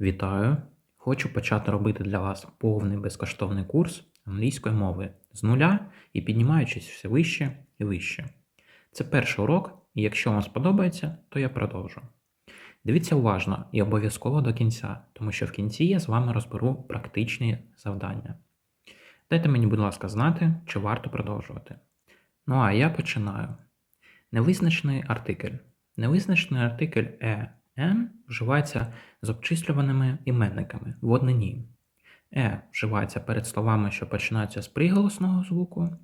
Вітаю! Хочу почати робити для вас повний безкоштовний курс англійської мови з нуля і піднімаючись все вище і вище. Це перший урок, і якщо вам сподобається, то я продовжу. Дивіться уважно і обов'язково до кінця, тому що в кінці я з вами розберу практичні завдання. Дайте мені, будь ласка, знати, чи варто продовжувати. Ну а я починаю. Невизначений артикль. Невизначений артикль е, «ен» вживається з обчислюваними іменниками в однині. Е вживається перед словами, що починаються з приголосного звуку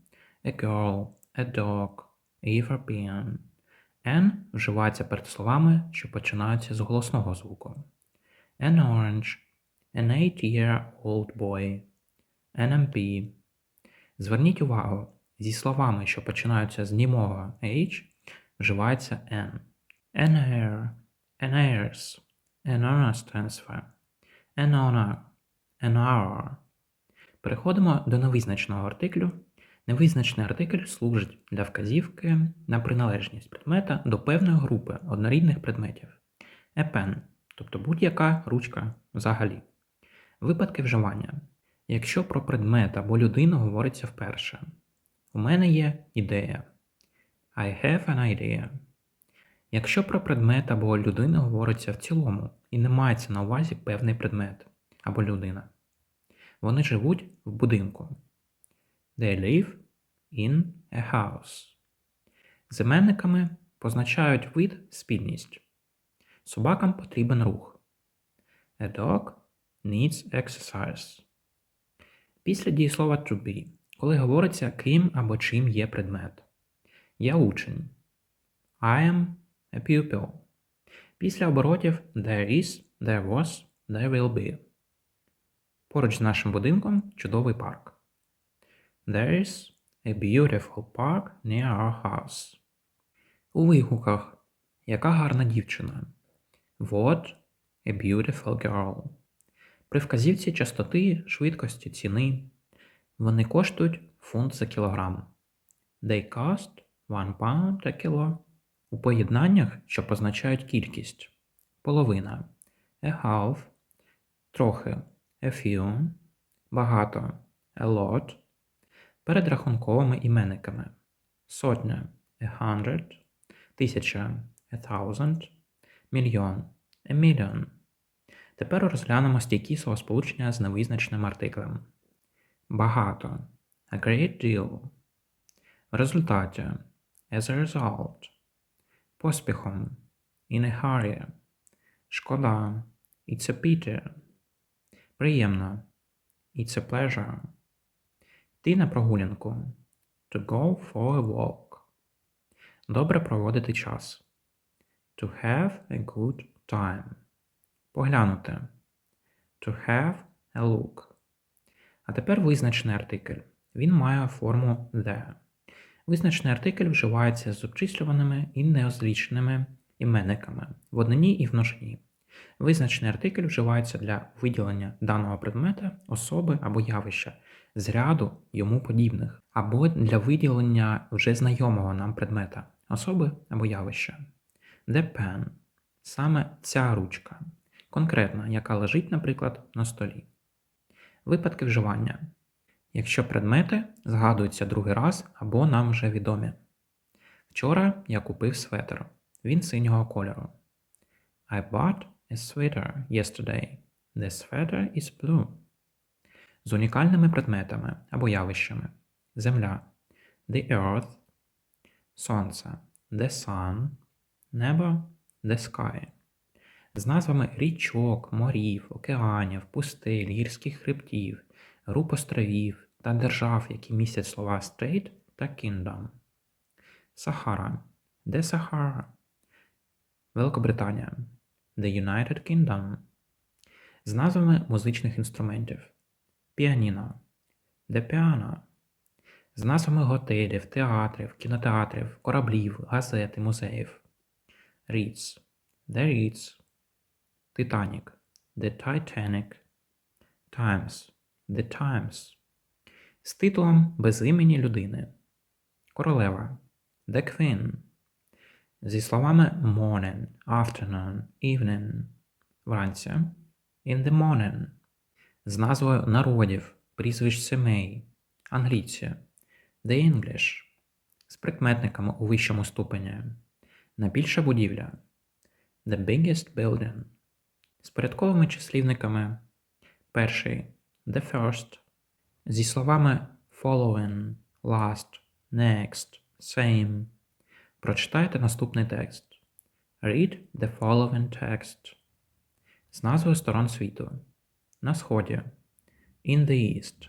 a girl, a dog, a European. N вживається перед словами, що починаються з голосного звуку. An orange, an eight-year-old boy, an MP. Зверніть увагу, зі словами, що починаються з німого H, вживається N. An air, an heirs, an honest transfer, an honor, an hour. Переходимо до невизначеного артиклю. Невизначений артикль служить для вказівки на приналежність предмета до певної групи однорідних предметів. A pen, тобто будь-яка ручка взагалі. Випадки вживання. Якщо про предмет або людину говориться вперше. У мене є ідея. I have an idea. Якщо про предмет або людину говориться в цілому і не мається на увазі певний предмет або людина. Вони живуть в будинку. They live in a house. З іменниками позначають вид спільність. Собакам потрібен рух. A dog needs exercise. Після дієслова to be, коли говориться ким або чим є предмет. Я учень. I am a pupil. Після оборотів there is, there was, there will be. Поруч з нашим будинком чудовий парк. There is a beautiful park near our house. У вигуках Яка гарна дівчина. What a beautiful girl. При вказівці частоти, швидкості, ціни. Вони коштують фунт за кілограм. They cost one pound a kilo. У поєднаннях, що позначають кількість. Половина. A half. Трохи. A few. Багато. A lot. Перед рахунковими іменниками. Сотня. A hundred. Тисяча. A thousand. Мільйон. A million. Тепер розглянемо стійкі словосполучення з невизначеним артиклем. Багато. A great deal. В результаті. As a result. Поспіхом. In a hurry. Шкода. It's a pity. Приємно. It's a pleasure. Йти на прогулянку. To go for a walk. Добре проводити час. To have a good time. Поглянути. To have a look. А тепер визначений артикль. Він має форму the. Визначений артикль вживається з обчислюваними і неозліченими іменниками в однині і в множині. Визначений артикль вживається для виділення даного предмета, особи або явища з ряду йому подібних, або для виділення вже знайомого нам предмета, особи або явища. The pen – саме ця ручка, конкретна, яка лежить, наприклад, на столі. Випадки вживання. Якщо предмети згадуються другий раз або нам вже відомі. Вчора я купив светр. Він синього кольору. I bought a sweater yesterday. The sweater is blue. З унікальними предметами або явищами. Земля. The earth. Сонце. The sun. Небо. The sky. З назвами річок, морів, океанів, пустель, гірських хребтів, груп островів та держав, які містять слова state та kingdom. Сахара. The Sahara. Великобританія. The United Kingdom. З назвами музичних інструментів. Піаніно. The Piano. З назвами готелів, театрів, кінотеатрів, кораблів, газет і музеїв. Ritz. The Ritz. Титанік. The Titanic. Times. The Times. З титулом без імені людини. Королева. The Queen. Зі словами morning, afternoon, evening. Вранці. in the morning. З назвою народів, прізвищ сімей, англійці, the English. З прикметниками у вищому ступені. Найбільша будівля, the biggest building. З порядковими числівниками. Перший the first. Зі словами following, last, next, same. Прочитайте наступний текст. Read the following text. З назвою сторон світу. На сході. In the east.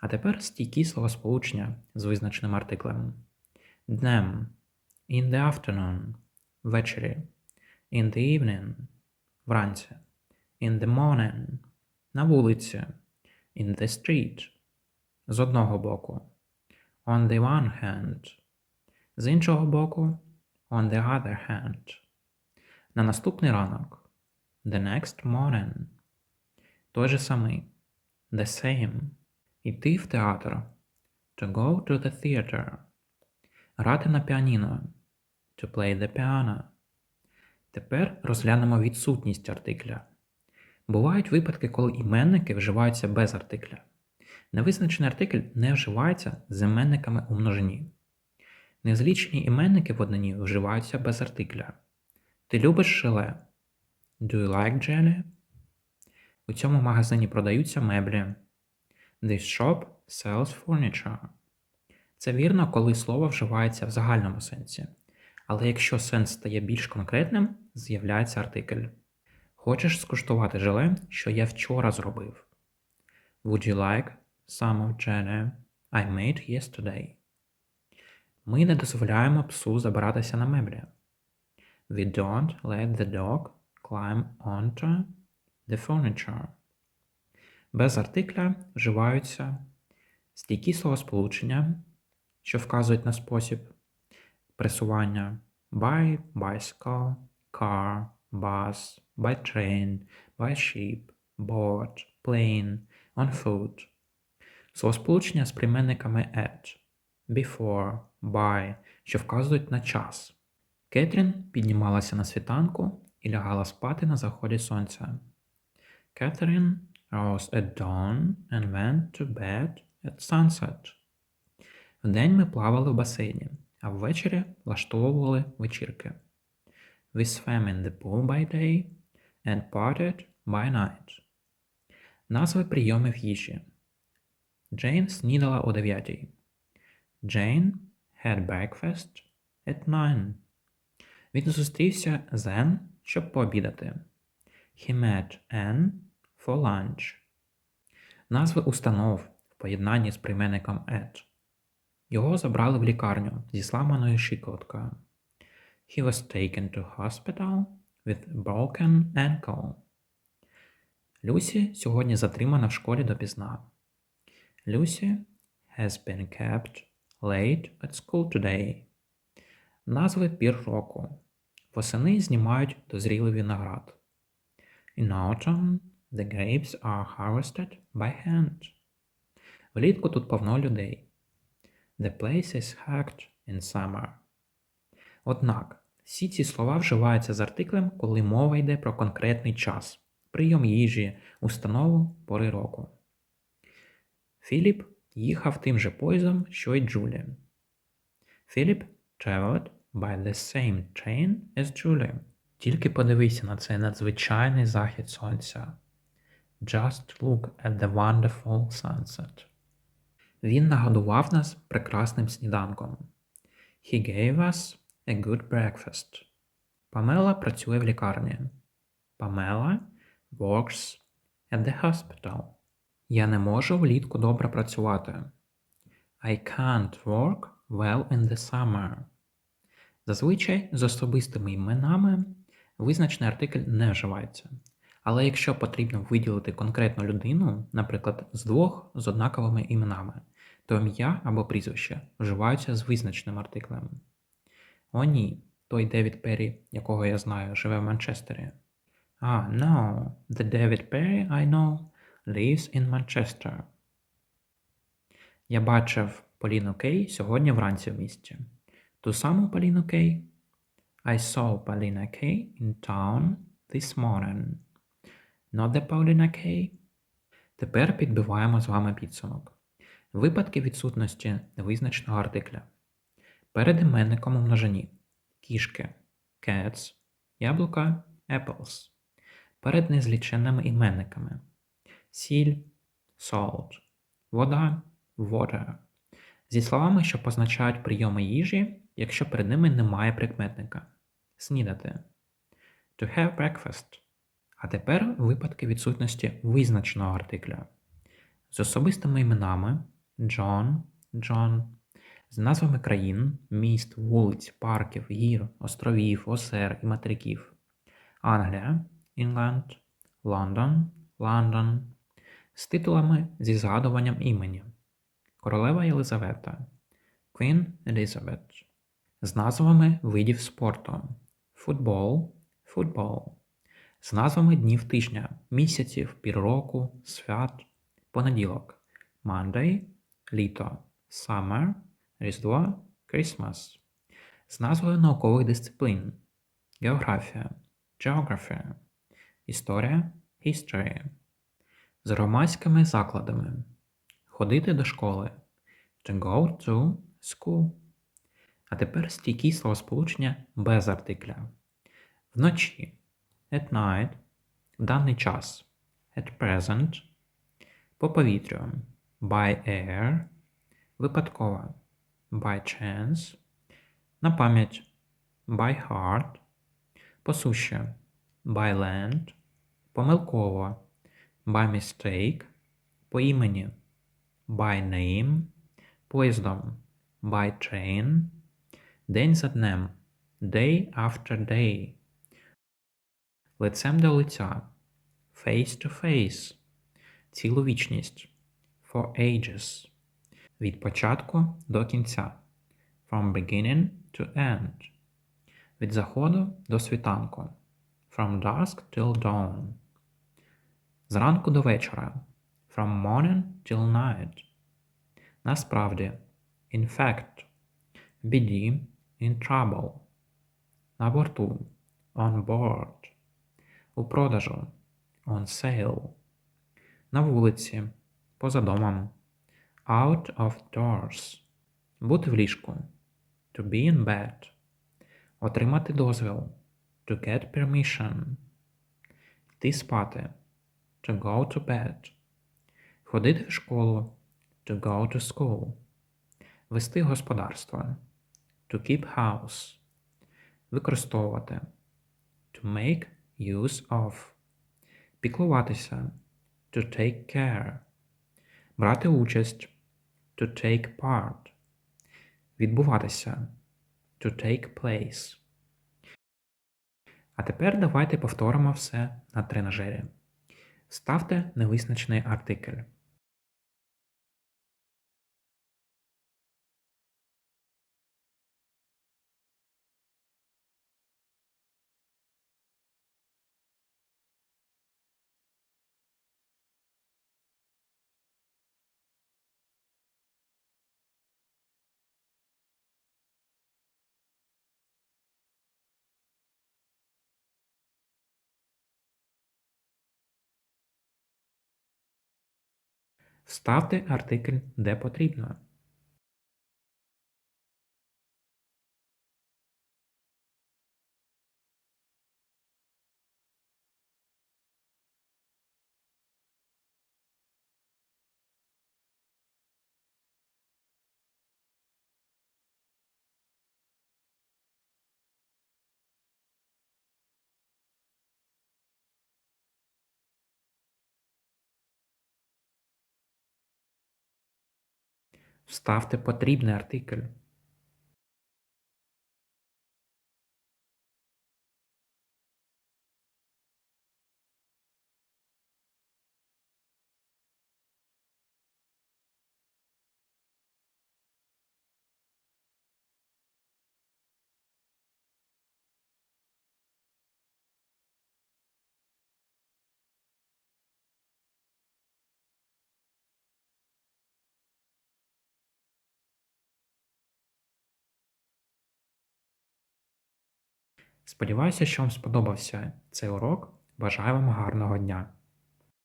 А тепер стійкі словосполучення з визначеним артиклем. Днем. In the afternoon. Ввечері. In the evening. Вранці. In the morning. На вулиці. In the street. З одного боку. On the one hand. З іншого боку. On the other hand. На наступний ранок. The next morning. Той же самий. The same. Іти в театр. To go to the theater. Грати на піаніно. To play the piano. Тепер розглянемо відсутність артикля. Бувають випадки, коли іменники вживаються без артикля. Невизначений артикль не вживається з іменниками у множині. Незлічені іменники в однині вживаються без артикля. Ти любиш желе? Do you like jelly? У цьому магазині продаються меблі. This shop sells furniture. Це вірно, коли слово вживається в загальному сенсі. Але якщо сенс стає більш конкретним, з'являється артикль. Хочеш скуштувати желе, що я вчора зробив? Would you like some of jelly I made yesterday? Ми не дозволяємо псу забиратися на меблі. We don't let the dog climb onto the furniture. Без артикля вживаються стійкі словосполучення, що вказують на спосіб пересування by bicycle, car, bus, by train, by ship, boat, plane, on foot. Словосполучення з прийменниками at, before, by, що вказують на час. Кетрін піднімалася на світанку і лягала спати на заході сонця. Catherine rose at dawn and went to bed at sunset. Вдень ми плавали в басейні, а ввечері влаштовували вечірки. We swam in the pool by day and partied by night. Назви прийомів їжі. Джейн снідала о 9. Jane had breakfast at 9. Він зустрівся з Anne, щоб пообідати. He met Anne for lunch. Назви установ в поєднанні з прийменником at. Його забрали в лікарню зі сламаною щиколоткою. He was taken to hospital with broken ankle. Люсі сьогодні затримана в школі допізна. Lucy has been kept late at school today. Назви пір року. Восени знімають дозрілий виноград. In autumn, the grapes are harvested by hand. Влітку тут повно людей. The place is hacked in summer. Однак, всі ці слова вживаються з артиклем, коли мова йде про конкретний час, прийом їжі, установу пори року. Філіп їхав тим же поїздом, що й Джулі. Philip traveled by the same train as Julie. Тільки подивися на цей надзвичайний захід сонця. Just look at the wonderful sunset. Він нагодував нас прекрасним сніданком. He gave us a good breakfast. Памела працює в лікарні. Памела works at the hospital. Я не можу влітку добре працювати. I can't work well in the summer. Зазвичай з особистими іменами визначений артикль не вживається. Але якщо потрібно виділити конкретну людину, наприклад, з двох з однаковими іменами, то ім'я або прізвище вживаються з визначеним артиклем. О, ні, той Девід Перрі, якого я знаю, живе в Манчестері. А, no, the David Perry I know lives in Manchester. Я бачив Поліну Кей сьогодні вранці в місті. Ту саму Поліну Кей. I saw Поліна Кей in town this morning. Not the Paulina K. Тепер підбиваємо з вами підсумок. Випадки відсутності невизначеного артикля. Перед іменником у множині кішки cats, яблука apples. Перед незліченними іменниками сіль salt, вода water. Зі словами, що позначають прийоми їжі, якщо перед ними немає прикметника. Снідати. To have breakfast. А тепер випадки відсутності визначеного артикля. З особистими іменами John, John, з назвами країн, міст, вулиць, парків, гір, островів, озер і материків. Англія, England, Лондон, London. З титулами зі згадуванням імені. Королева Єлизавета, Queen Elizabeth. З назвами видів спорту. Футбол, football. З назвами днів тижня, місяців, пір року, свят, понеділок. Monday, літо, summer, Різдво, Christmas. З назвою наукових дисциплін. Географія, Geography. Історія, History. З громадськими закладами. Ходити до школи. To go to school. А тепер стійкі словосполучення без артикля. Вночі. At night. В даний час. At present. По повітрю. By air. Випадково. By chance. На пам'ять. By heart. По суші. By land. Помилково. By mistake. По імені. By name. Поїздом. By train. День за днем. Day after day. Лицем до лиця. Face to face. Цілу вічність. For ages. Від початку до кінця. From beginning to end. Від заходу до світанку. From dusk till dawn. Зранку до вечора. From morning till night. Насправді. In fact. В біді. In trouble. На борту. On board. У продажу. On sale. На вулиці. Поза домом. Out of doors. Бути в ліжку. To be in bed. Отримати дозвіл. To get permission. Йти спати. To go to bed. Ходити в школу. To go to school. Вести господарство. To keep house. Використовувати. To make use of. Піклуватися. To take care. Брати участь. To take part. Відбуватися. To take place. А тепер давайте повторимо все на тренажері. Ставте невизначений артикль. Вставте артикль де потрібно. Вставте потрібний артикль. Сподіваюся, що вам сподобався цей урок. Бажаю вам гарного дня!